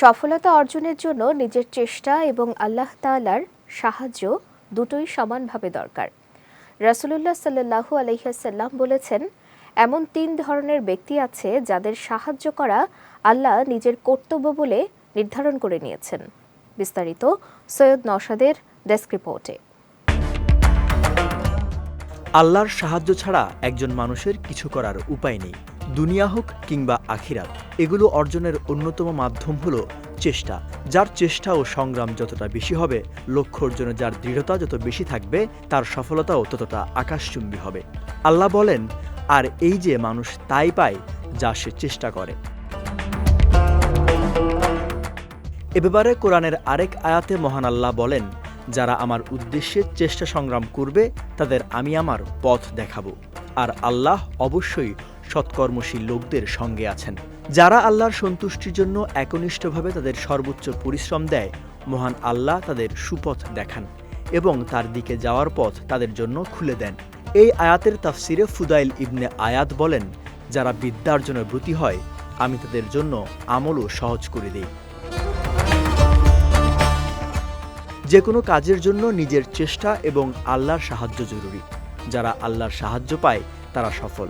সফলতা অর্জনের জন্য নিজের চেষ্টা এবং আল্লাহ তাআলার সাহায্য দুটোই সমানভাবে দরকার। রাসূলুল্লাহ সাল্লাল্লাহু আলহিহাসাল্লাম বলেছেন, এমন তিন ধরনের ব্যক্তি আছে যাদের সাহায্য করা আল্লাহ নিজের কর্তব্য বলে নির্ধারণ করে নিয়েছেন। বিস্তারিত সৈয়দ নওশাদের ডেস্ক রিপোর্টে। আল্লাহর সাহায্য ছাড়া একজন মানুষের কিছু করার উপায় নেই। দুনিয়া হোক কিংবা আখিরাত, এগুলো অর্জনের অন্যতম মাধ্যম হলো চেষ্টা। যার চেষ্টা ও সংগ্রাম যতটা বেশি হবে, লক্ষ্য অর্জনে যার দৃঢ়তা যত বেশি থাকবে, তার সফলতাও ততটা আকাশচুম্বী হবে। আল্লাহ বলেন, আর এই যে মানুষ তাই পায় যা সে চেষ্টা করে। এ ব্যাপারে কোরআনের আরেক আয়াতে মহান আল্লাহ বলেন, যারা আমার উদ্দেশ্যে চেষ্টা সংগ্রাম করবে, তাদের আমি আমার পথ দেখাবো। আর আল্লাহ অবশ্যই সৎকর্মশীল লোকদের সঙ্গে আছেন। যারা আল্লাহর সন্তুষ্টির জন্য একনিষ্ঠভাবে তাদের সর্বোচ্চ পরিশ্রম দেয়, মহান আল্লাহ তাদের সুপথ দেখান এবং তার দিকে যাওয়ার পথ তাদের জন্য খুলে দেন। এই আয়াতের তাফসিরে ফুদাইল ইবনে আয়াত বলেন, যারা বিদ্যার্জনে ব্রতী হয়, আমি তাদের জন্য আমলও সহজ করে দিই। যে কোনো কাজের জন্য নিজের চেষ্টা এবং আল্লাহর সাহায্য জরুরি। যারা আল্লাহর সাহায্য পায়, তারা সফল।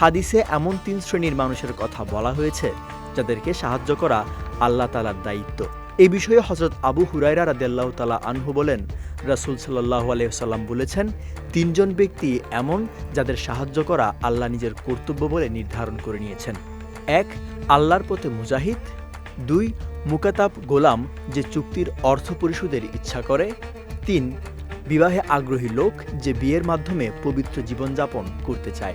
হাদিসে এমন তিন শ্রেণির মানুষের কথা বলা হয়েছে, যাদেরকে সাহায্য করা আল্লাহ তালার দায়িত্ব। এই বিষয়ে হজরত আবু হুরাইরা রাদিয়াল্লাহ তালা আনহু বলেন, রাসুল সাল্লাহ আলহাম বলেছেন, তিনজন ব্যক্তি এমন যাদের সাহায্য করা আল্লাহ নিজের কর্তব্য বলে নির্ধারণ করে নিয়েছেন। এক, আল্লাহর পথে মুজাহিদ। দুই, মুকাতাব গোলাম যে চুক্তির অর্থ পরিশোধের ইচ্ছা করে। তিন, বিবাহে আগ্রহী লোক যে বিয়ের মাধ্যমে পবিত্র জীবনযাপন করতে চায়।